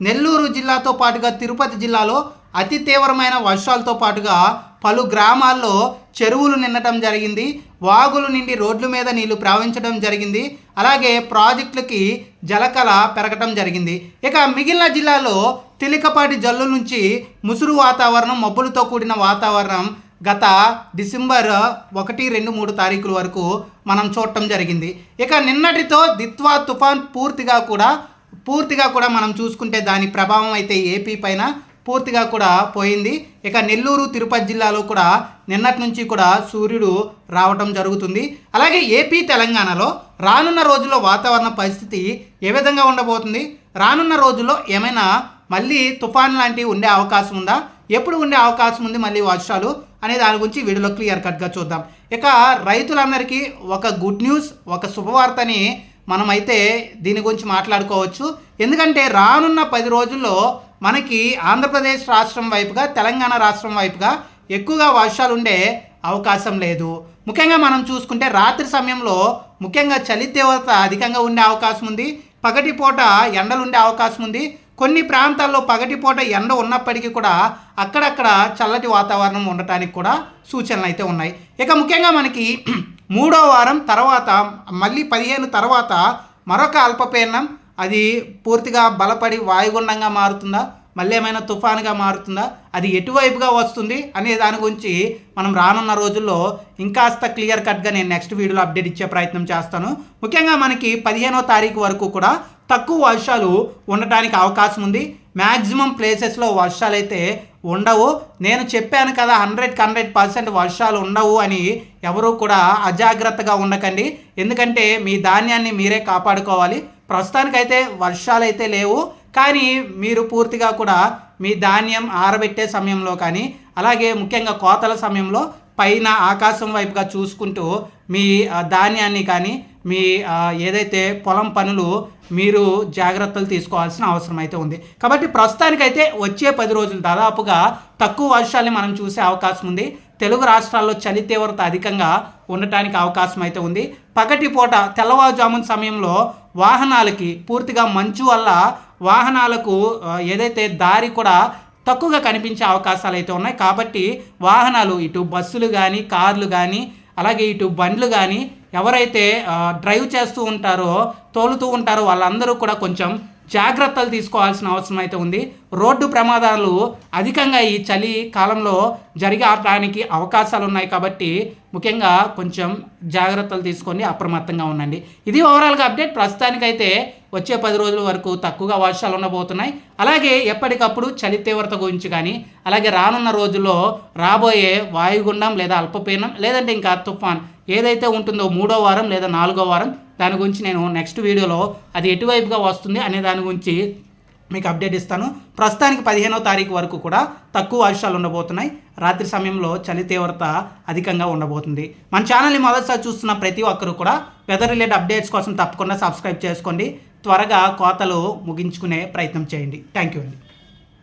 నెల్లూరు జిల్లాతో పాటుగా తిరుపతి జిల్లాలో అతి తీవ్రమైన వర్షాలతో పాటుగా పలు గ్రామాల్లో చెరువులు నిండటం జరిగింది. వాగులు నిండి రోడ్ల మీద నీళ్ళు ప్రవహించడం జరిగింది. అలాగే ప్రాజెక్టులకి జలకళ పెరగటం జరిగింది. ఇక మిగిలిన జిల్లాలో తేలికపాటి జల్లు నుంచి ముసురు వాతావరణం మబ్బులతో కూడిన వాతావరణం గత డిసెంబర్ ఒకటి రెండు మూడు తారీఖుల వరకు మనం చూడటం జరిగింది. ఇక నిన్నటితో దిత్వా తుఫాన్ పూర్తిగా కూడా పూర్తిగా కూడా మనం చూసుకుంటే దాని ప్రభావం అయితే ఏపీ పైన పూర్తిగా కూడా పోయింది. ఇక నెల్లూరు తిరుపతి జిల్లాలో కూడా నిన్నటి నుంచి కూడా సూర్యుడు రావటం జరుగుతుంది. అలాగే ఏపీ తెలంగాణలో రానున్న రోజుల్లో వాతావరణ పరిస్థితి ఏ విధంగా ఉండబోతుంది? రానున్న రోజుల్లో ఏమైనా మళ్ళీ తుఫాన్ లాంటివి ఉండే అవకాశం ఉందా? ఎప్పుడు ఉండే అవకాశం ఉంది మళ్ళీ వర్షాలు? అనే దాని గురించి వీడియోలో క్లియర్ కట్గా చూద్దాం. ఇక రైతులందరికీ ఒక గుడ్ న్యూస్ ఒక శుభవార్తని మనమైతే దీని గురించి మాట్లాడుకోవచ్చు. ఎందుకంటే రానున్న పది రోజుల్లో మనకి ఆంధ్రప్రదేశ్ రాష్ట్రం వైపుగా తెలంగాణ రాష్ట్రం వైపుగా ఎక్కువగా వర్షాలు ఉండే అవకాశం లేదు. ముఖ్యంగా మనం చూసుకుంటే రాత్రి సమయంలో ముఖ్యంగా చలి తీవ్రత అధికంగా ఉండే అవకాశం ఉంది. పగటిపూట ఎండలు ఉండే అవకాశం ఉంది. కొన్ని ప్రాంతాల్లో పగటిపూట ఎండ ఉన్నప్పటికీ కూడా అక్కడక్కడ చల్లటి వాతావరణం ఉండటానికి కూడా సూచనలు అయితే ఉన్నాయి. ఇక ముఖ్యంగా మనకి మూడో వారం తర్వాత మళ్ళీ పదిహేను తర్వాత మరొక అల్పపీడనం. అది పూర్తిగా బలపడి వాయుగుండంగా మారుతుందా? మళ్ళీ ఏమైనా తుఫానుగా మారుతుందా? అది ఎటువైపుగా వస్తుంది అనే దాని గురించి మనం రానున్న రోజుల్లో ఇంకాస్త క్లియర్ కట్గా నేను నెక్స్ట్ వీడియోలో అప్డేట్ ఇచ్చే ప్రయత్నం చేస్తాను. ముఖ్యంగా మనకి పదిహేనో తారీఖు వరకు కూడా తక్కువ వర్షాలు ఉండటానికి అవకాశం ఉంది. మ్యాక్సిమం ప్లేసెస్లో వర్షాలు అయితే ఉండవు. నేను చెప్పాను కదా హండ్రెడ్కి హండ్రెడ్ పర్సెంట్ వర్షాలు ఉండవు అని ఎవరూ కూడా అజాగ్రత్తగా ఉండకండి. ఎందుకంటే మీ ధాన్యాన్ని మీరే కాపాడుకోవాలి. ప్రస్తుతానికైతే వర్షాలు అయితే లేవు. కానీ మీరు పూర్తిగా కూడా మీ ధాన్యం ఆరబెట్టే సమయంలో కానీ అలాగే ముఖ్యంగా కోతల సమయంలో పైన ఆకాశం వైపుగా చూసుకుంటూ మీ ధాన్యాన్ని కానీ మీ ఏదైతే పొలం పనులు మీరు జాగ్రత్తలు తీసుకోవాల్సిన అవసరం అయితే ఉంది. కాబట్టి ప్రస్తుతానికైతే వచ్చే పది రోజులు దాదాపుగా తక్కువ వర్షాలని మనం చూసే అవకాశం ఉంది. తెలుగు రాష్ట్రాల్లో చలి తీవ్రత అధికంగా ఉండటానికి అవకాశం అయితే ఉంది. పగటి పూట తెల్లవారుజామున సమయంలో వాహనాలకి పూర్తిగా మంచు వల్ల వాహనాలకు ఏదైతే దారి కూడా తక్కువగా కనిపించే అవకాశాలు అయితే ఉన్నాయి. కాబట్టి వాహనాలు ఇటు బస్సులు కానీ కార్లు కానీ అలాగే ఇటు బండ్లు కానీ ఎవరైతే డ్రైవ్ చేస్తూ ఉంటారో తోలుతూ ఉంటారో వాళ్ళందరూ కూడా కొంచెం జాగ్రత్తలు తీసుకోవాల్సిన అవసరం అయితే ఉంది. రోడ్డు ప్రమాదాలు అధికంగా ఈ చలి కాలంలో జరిగడానికి అవకాశాలు ఉన్నాయి కాబట్టి ముఖ్యంగా కొంచెం జాగ్రత్తలు తీసుకొని అప్రమత్తంగా ఉండండి. ఇది ఓవరాల్గా అప్డేట్. ప్రస్తుతానికైతే వచ్చే పది రోజుల వరకు తక్కువగా వర్షాలు ఉండబోతున్నాయి. అలాగే ఎప్పటికప్పుడు చలి తీవ్రత గురించి కానీ అలాగే రానున్న రోజుల్లో రాబోయే వాయుగుండం లేదా అల్పపీనం లేదంటే ఇంకా తుఫాన్ ఏదైతే ఉంటుందో మూడో వారం లేదా నాలుగో వారం దాని గురించి నేను నెక్స్ట్ వీడియోలో అది ఎటువైపుగా వస్తుంది అనే దాని గురించి మీకు అప్డేట్ ఇస్తాను. ప్రస్తుతానికి పదిహేనో తారీఖు వరకు కూడా తక్కువ వర్షాలు ఉండబోతున్నాయి. రాత్రి సమయంలో చలి తీవ్రత అధికంగా ఉండబోతుంది. మన ఛానల్ని మొదటిసారి చూస్తున్న ప్రతి ఒక్కరు కూడా వెదర్ రిలేటెడ్ అప్డేట్స్ కోసం తప్పకుండా సబ్స్క్రైబ్ చేసుకోండి. త్వరగా కోతలు ముగించుకునే ప్రయత్నం చేయండి. థ్యాంక్ యూ అండి.